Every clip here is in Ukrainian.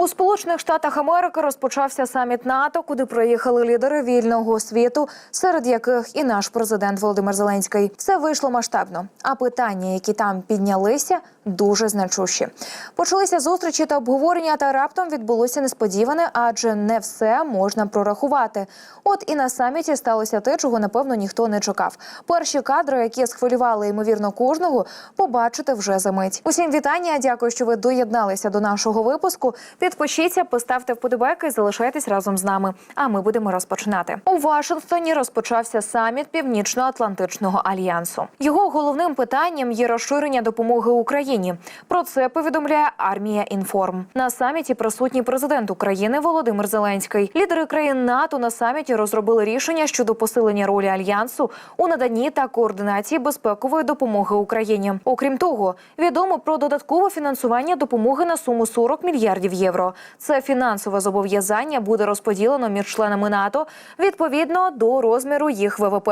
У Сполучених Штатах Америки розпочався саміт НАТО, куди приїхали лідери вільного світу, серед яких і наш президент Володимир Зеленський. Все вийшло масштабно. А питання, які там піднялися, дуже значущі. Почалися зустрічі та обговорення, та раптом відбулося несподіване, адже не все можна прорахувати. От і на саміті сталося те, чого напевно ніхто не чекав. Перші кадри, які схвилювали ймовірно кожного, побачите вже за мить. Усім вітання. Дякую, що ви доєдналися до нашого випуску. Підпишіться, поставте вподобайки і залишайтесь разом з нами. А ми будемо розпочинати. У Вашингтоні розпочався саміт Північно-Атлантичного альянсу. Його головним питанням є розширення допомоги Україні. Про це повідомляє армія інформ. На саміті присутній президент України Володимир Зеленський. Лідери країн НАТО на саміті розробили рішення щодо посилення ролі альянсу у наданні та координації безпекової допомоги Україні. Окрім того, відомо про додаткове фінансування допомоги на суму 40 мільярдів євро. Це фінансове зобов'язання буде розподілено між членами НАТО відповідно до розміру їх ВВП.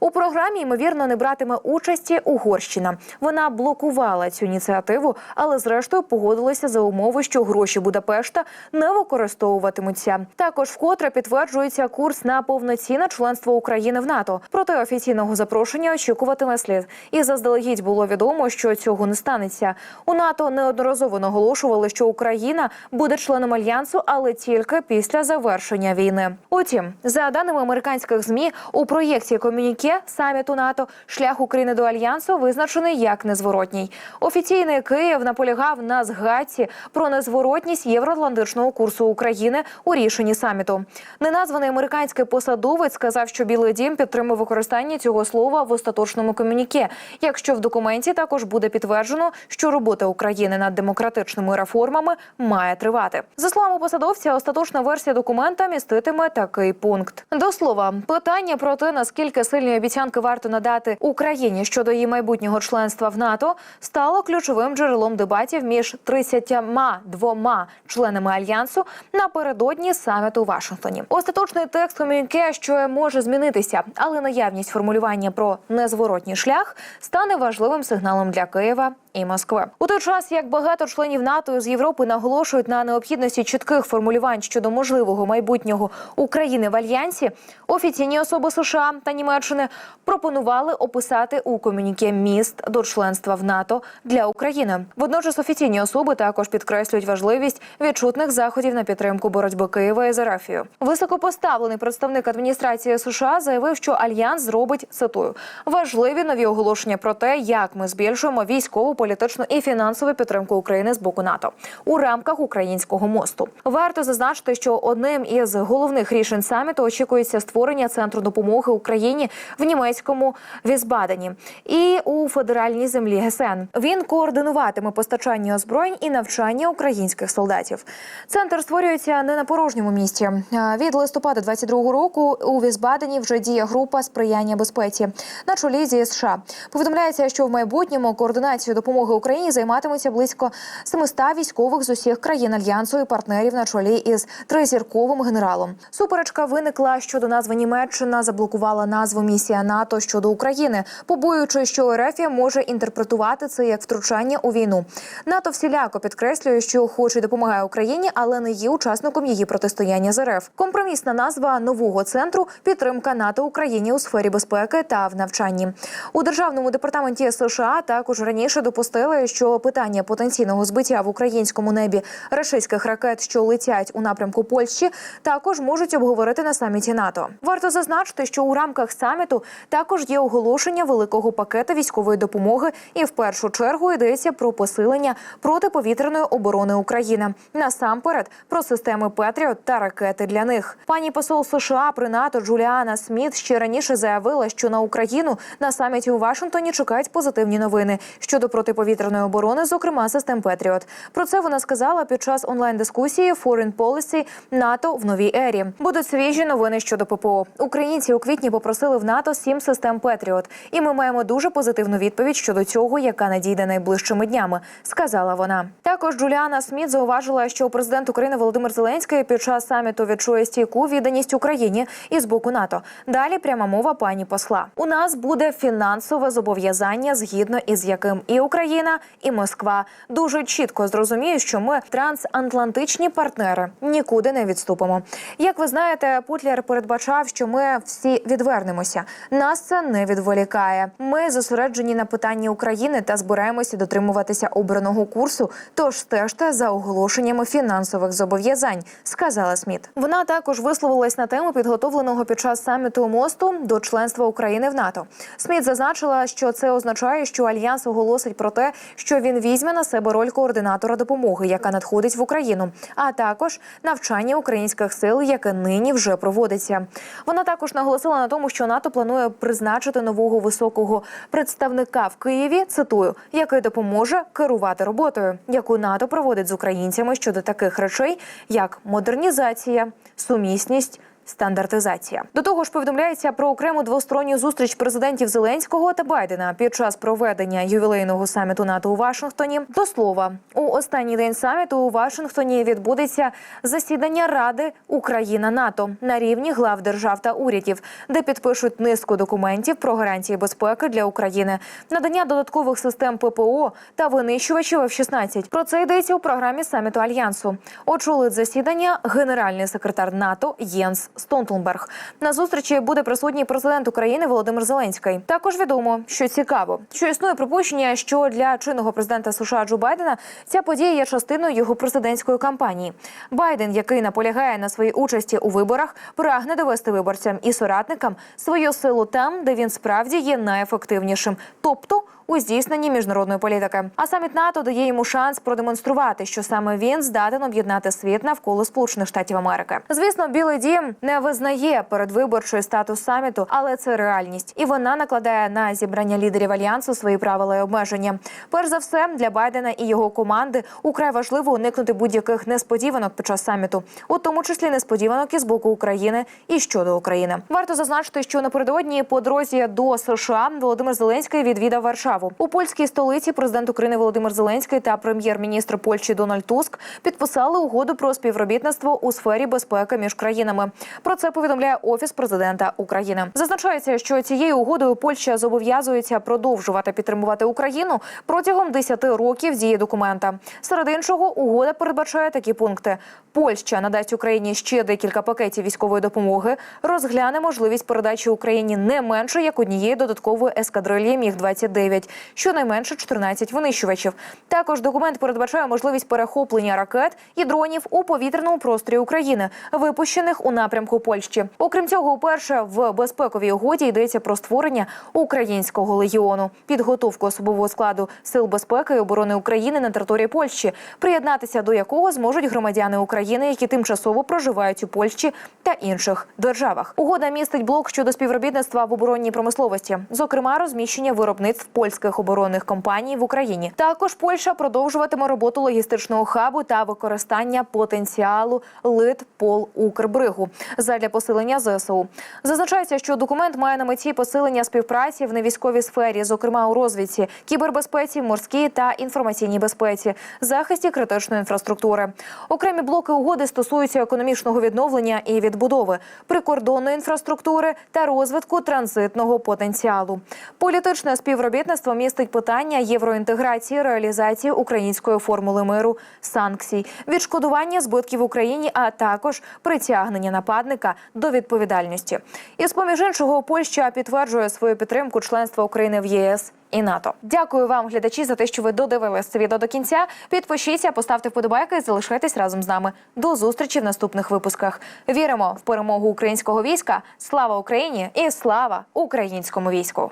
У програмі ймовірно не братиме участі Угорщина. Вона блокувала цю ініціативу, але зрештою погодилася за умови, що гроші Будапешта не використовуватимуться. Також вкотре підтверджується курс на повноцінне членство України в НАТО. Проте офіційного запрошення очікувати не слід. І заздалегідь було відомо, що цього не станеться. У НАТО неодноразово наголошували, що Україна буде членом альянсу, але тільки після завершення війни. Утім, за даними американських змі, у проєкті комюніке саміту НАТО шлях України до альянсу визначений як незворотній. Офіційний Київ наполягав на згадці про незворотність євроатлантичного курсу України у рішенні саміту. Неназваний американський посадовець сказав, що Білий Дім підтримує використання цього слова в остаточному комюніке, якщо в документі також буде підтверджено, що робота України над демократичними реформами має тривати. За словами посадовця, остаточна версія документа міститиме такий пункт. До слова, питання про те, наскільки сильні обіцянки варто надати Україні щодо її майбутнього членства в НАТО, стало ключовим джерелом дебатів між 32 членами альянсу напередодні саміту у Вашингтоні. Остаточний текст комюніке, що може змінитися, але наявність формулювання про незворотній шлях стане важливим сигналом для Києва і Москви. У той час як багато членів НАТО з Європи наголошують на необхідності чітких формулювань щодо можливого майбутнього України в альянсі, офіційні особи США та Німеччини пропонували описати у комюніке міст до членства в НАТО для України. Водночас офіційні особи також підкреслюють важливість відчутних заходів на підтримку боротьби Києва із Арафією. Високопоставлений представник адміністрації США заявив, що альянс зробить цитую важливі нові оголошення про те, як ми збільшуємо військову, політичну і фінансову підтримку України з боку НАТО у рамках українського мосту. Варто зазначити, що одним із головних рішень саміту очікується створення центру допомоги Україні в німецькому Візбадені і у федеральній землі ГСН. Він координуватиме постачання озброєнь і навчання українських солдатів. Центр створюється не на порожньому місці. Від листопада 22-го року у Візбадені вже діє група сприяння безпеці на чолі зі США. Повідомляється, що в майбутньому координацією допомоги Україні займатимуться близько 700 військових з усіх країн альянсу і партнерів на чолі із тризірковим генералом. Суперечка виникла щодо назви Німеччина заблокувала назву місія НАТО щодо України, побоюючи, що РФ може інтерпретувати це як втручання у війну. НАТО всіляко підкреслює, що хоче допомагає Україні, але не є учасником її протистояння з РФ. Компромісна назва нового центру підтримка НАТО Україні у сфері безпеки та в навчанні. У державному департаменті США також раніше допустили, що питання потенційного збиття в українському небі рашистських ракет, що летять у напрямку Польщі, також можуть обговорити на саміті НАТО. Варто зазначити, що у рамках саміту також є оголошення великого пакета військової допомоги, і в першу чергу йдеться про посилення протиповітряної оборони України. Насамперед про системи Петріот та ракети для них. Пані посол США при НАТО Джуліана Сміт ще раніше заявила, що на Україну на саміті у Вашингтоні чекають позитивні новини щодо протиповітряної оборони, зокрема систем Петріот. Про це вона сказала під час онлайн-дискусії Foreign Policy НАТО в новій ері. Будуть свіжі новини щодо ППО. Українці у квітні попросили в НАТО сім систем Петріот, і ми маємо дуже позитивну відповідь щодо цього, яка надійде найближчим найближчими днями, сказала вона. Також Джуліана Сміт зауважила, що президент України Володимир Зеленський під час саміту відчує стійку відданість Україні і з боку НАТО. Далі пряма мова пані посла. У нас буде фінансове зобов'язання, згідно із яким і Україна, і Москва дуже чітко зрозуміють, що ми трансатлантичні партнери нікуди не відступимо. Як ви знаєте, Путлер передбачав, що ми всі відвернемося. Нас це не відволікає. Ми зосереджені на питанні України та збираємося дотримуватися обраного курсу. Тож стежте за оголошеннями фінансових зобов'язань, сказала Сміт. Вона також висловилась на тему підготовленого під час саміту мосту до членства України в НАТО. Сміт зазначила, що це означає, що альянс оголосить про те, що він візьме на себе роль координатора допомоги, яка надходить в Україну, а також навчання українських сил, яке нині вже проводиться. Вона також наголосила на тому, що НАТО планує призначити нового високого представника в Києві. Цитую, який допоможе керувати роботою, яку НАТО проводить з українцями щодо таких речей, як модернізація, сумісність. Стандартизація до того ж повідомляється про окрему двосторонню зустріч президентів Зеленського та Байдена під час проведення ювілейного саміту НАТО у Вашингтоні. До слова, у останній день саміту у Вашингтоні відбудеться засідання Ради Україна НАТО на рівні глав держав та урядів, де підпишуть низку документів про гарантії безпеки для України, надання додаткових систем ППО та винищувачів F-16. Про це йдеться у програмі саміту альянсу. Очолить засідання генеральний секретар НАТО Єнс Столтенберг. На зустрічі буде присутній президент України Володимир Зеленський. Також відомо, що цікаво, що існує припущення, що для чинного президента США Джо Байдена ця подія є частиною його президентської кампанії. Байден, який наполягає на своїй участі у виборах, прагне довести виборцям і соратникам свою силу там, де він справді є найефективнішим, тобто у здійсненні міжнародної політики. А саміт НАТО дає йому шанс продемонструвати, що саме він здатен об'єднати світ навколо Сполучених Штатів Америки. Звісно, Білий Дім не визнає передвиборчий статус саміту, але це реальність, і вона накладає на зібрання лідерів альянсу свої правила і обмеження. Перш за все, для Байдена і його команди украй важливо уникнути будь-яких несподіванок під час саміту, у тому числі несподіванок із боку України і щодо України. Варто зазначити, що напередодні по дорозі до США Володимир Зеленський відвідав Варшаву. У польській столиці президент України Володимир Зеленський та прем'єр-міністр Польщі Дональд Туск підписали угоду про співробітництво у сфері безпеки між країнами. Про це повідомляє офіс президента України. Зазначається, що цією угодою Польща зобов'язується продовжувати підтримувати Україну протягом 10 років дії документа. Серед іншого, угода передбачає такі пункти: Польща надасть Україні ще декілька пакетів військової допомоги, розгляне можливість передачі Україні не менше як однієї додаткової ескадрилії міг 29 щонайменше 14 винищувачів. Також документ передбачає можливість перехоплення ракет і дронів у повітряному просторі України, випущених у напрямку Польщі. Окрім цього, уперше в безпековій угоді йдеться про створення українського легіону, підготовку особового складу сил безпеки і оборони України на території Польщі, приєднатися до якого зможуть громадяни України, які тимчасово проживають у Польщі та інших державах. Угода містить блок щодо співробітництва в оборонній промисловості, зокрема розміщення виробництв польських оборонних компаній в Україні. Також Польща продовжуватиме роботу логістичного хабу та використання потенціалу Литпол Укрбригу задля посилення ЗСУ. Зазначається, що документ має на меті посилення співпраці в невійськовій сфері, зокрема у розвідці, кібербезпеці, морській та інформаційній безпеці, захисті критичної інфраструктури. Окремі блоки угоди стосуються економічного відновлення і відбудови, прикордонної інфраструктури та розвитку транзитного потенціалу. Політичне співробітництво містить питання євроінтеграції, реалізації української формули миру, санкцій, відшкодування збитків Україні, а також притягнення нападника до відповідальності. І з поміж іншого, Польща підтверджує свою підтримку членства України в ЄС. І НАТО, дякую вам, глядачі, за те, що ви додивились це відео до кінця. Підпишіться, поставте вподобайки залишайтесь разом з нами. До зустрічі в наступних випусках. Віримо в перемогу українського війська. Слава Україні і слава українському війську!